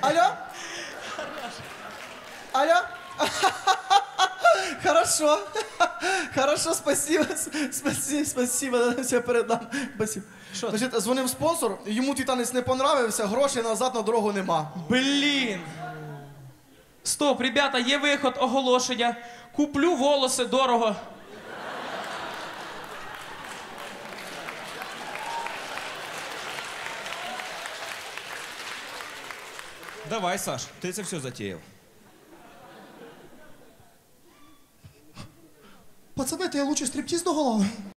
Алло? Алло? Хорошо. Хорошо, спасибо. Спасибо, спасибо. Я передам. Спасибо. Що? Значить, дзвонив спонсор, йому титанець не понравився, грошей назад на дорогу нема. Блін. Стоп, ребята, є виход, оголошення. Куплю волоси дорого. Давай, Саш, ти це все затіяв. Пацани, то я лучше стриптіз до голови.